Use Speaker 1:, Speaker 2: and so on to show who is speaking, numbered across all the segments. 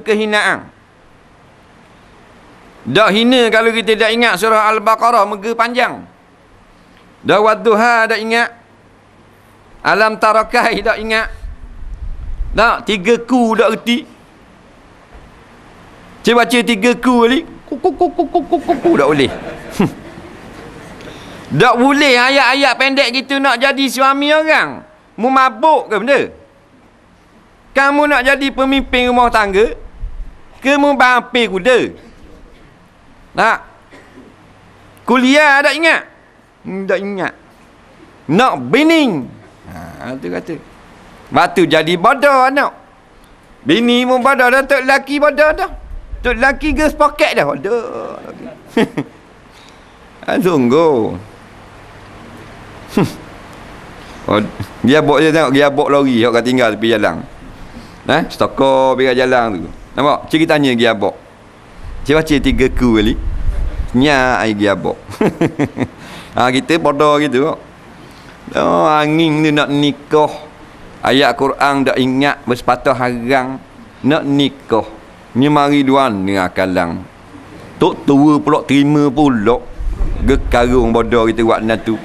Speaker 1: kehinaan. Dak hina kalau kita tak ingat surah Al-Baqarah mega panjang. Dak wadduha dak ingat. Alam tarakai dak ingat. Tak, tiga ku dak reti. Cuba baca tiga ku kali. Ku ku ku ku ku ku ku ku dak boleh. dak boleh ayat-ayat pendek gitu nak jadi suami orang. Mu mabuk ke benda? Kamu nak jadi pemimpin rumah tangga? Ke mu bampir kuda? Tak? Kuliah tak ingat? Hmm, tak ingat. Nak bini. Ha, tu kata. Batu jadi bodoh anak. Bini pun bodoh dah. Tok lelaki bodoh dah. Tok lelaki girls pocket dah. Bodoh. ha, sungguh. oh, dia bok dia tengok. Dia bok lori. Kat tinggal tepi jalan. Eh, stokor pergi jalan tu. Nampak? Ceritanya gearbox. Cik baca tiga ku kali. Nya ai gearbox. ha, kita bodoh gitu. Oh, angin tu nak nikah. Ayat Quran tak ingat bersepatah harang nak nikah. Ni mari dua ni akalang. Tok tua pula terima pula. Gekarung bodoh kita buat tu.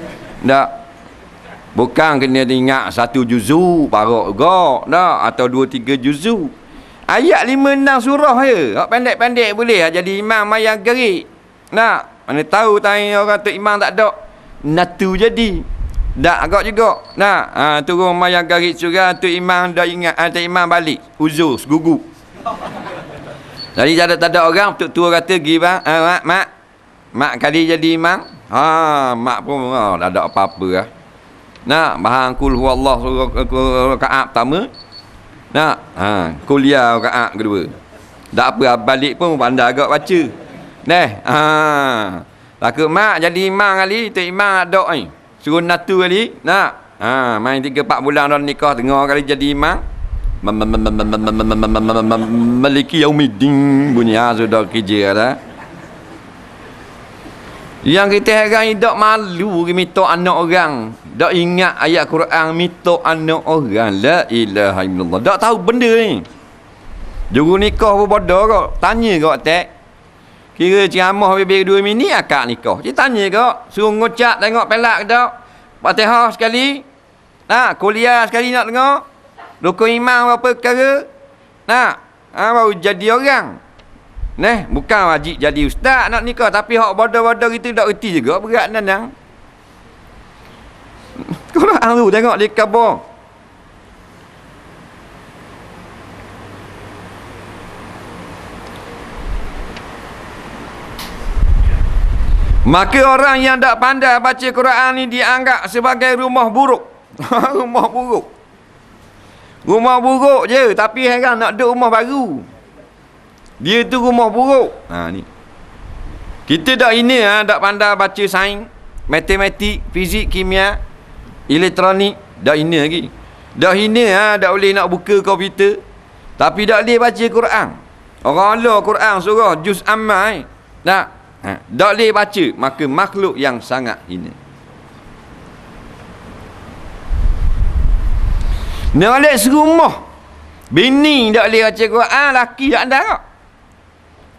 Speaker 1: Tak. Bukan kena ingat satu juzu parok gok dah atau dua tiga juzu. Ayat lima enam surah je. Hak pendek-pendek boleh lah jadi imam mayang gerik. Nak? Mana tahu tanya orang tu imam tak ada. Natu jadi. Tak agak juga. Nak? Ha, turun mayang gerik surah tu imam dah ingat. Ha, tu imam balik. Uzur, segugu. Jadi tak ada, tak ada orang tu tua kata pergi bang. Ha, mak, mak. Mak kali jadi imam. Ha, mak pun oh, tak ada apa-apa lah. Nak bahang kul huwallah rakaat pertama. Nak ha kuliah rakaat kedua. Tak apa balik pun pandai agak baca. Neh ha takut mak jadi imam kali tu imam ada ni. Suruh natu kali. Nak ha main 3 4 bulan dah nikah tengah kali jadi imam. Maliki yaumiddin bunyi ha sudah kerja dah. Yang kita heran tak malu minta anak orang. Tak ingat ayat Quran minta anak orang. La ilaha illallah. Tak tahu benda ni. Juru nikah pun bodoh kok. Tanya kok tak. Kira ceramah lebih dua minit akak nikah. Dia tanya kok. Suruh ngucap tengok pelak ke tak. Fatihah sekali. Nah, kuliah sekali nak dengar. Rukun imam apa perkara. Nah, ha, baru jadi orang. Neh, bukan wajib jadi ustaz nak nikah tapi hak bodoh-bodoh itu tak reti juga berat nandang. Quran tu tengok di khabar. Maka orang yang tak pandai baca Quran ni dianggap sebagai rumah buruk. rumah buruk. Rumah buruk je tapi heran nak duduk rumah baru. Dia tu rumah buruk. Ha ni. Kita dak ini ha, dak pandai baca sains, matematik, fizik, kimia, elektronik, dak ini lagi. Dak ini ha, dak boleh nak buka komputer. Tapi dak boleh baca Quran. Orang Allah Quran surah juz amma eh. Tak. Ha, dak boleh baca maka makhluk yang sangat hina. Nak serumah. Bini tak boleh baca Quran, laki tak ada tak?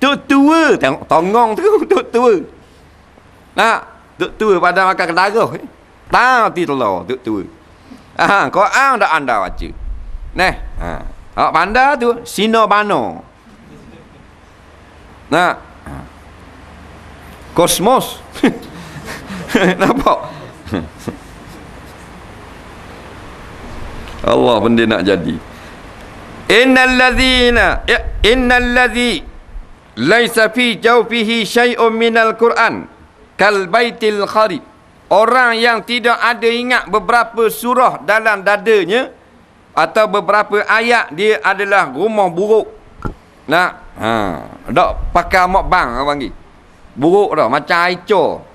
Speaker 1: Tok tua tengok tongong tu tok tua. Nak tok tua pada makan kedarah eh. Tahu ti telur tok tua. Ha, Quran dak anda baca. Neh, ha. Hak panda tu sino bano. Nak. Ha. Kosmos. Nampak? Allah benda nak jadi. Innal ladzina ya innal ladzi laisa fi jawfihi syai'un minal Quran kal baitil kharib. Orang yang tidak ada ingat beberapa surah dalam dadanya atau beberapa ayat dia adalah rumah buruk. Nak ha dak pakai mak bang orang panggil. Buruk dah macam aico.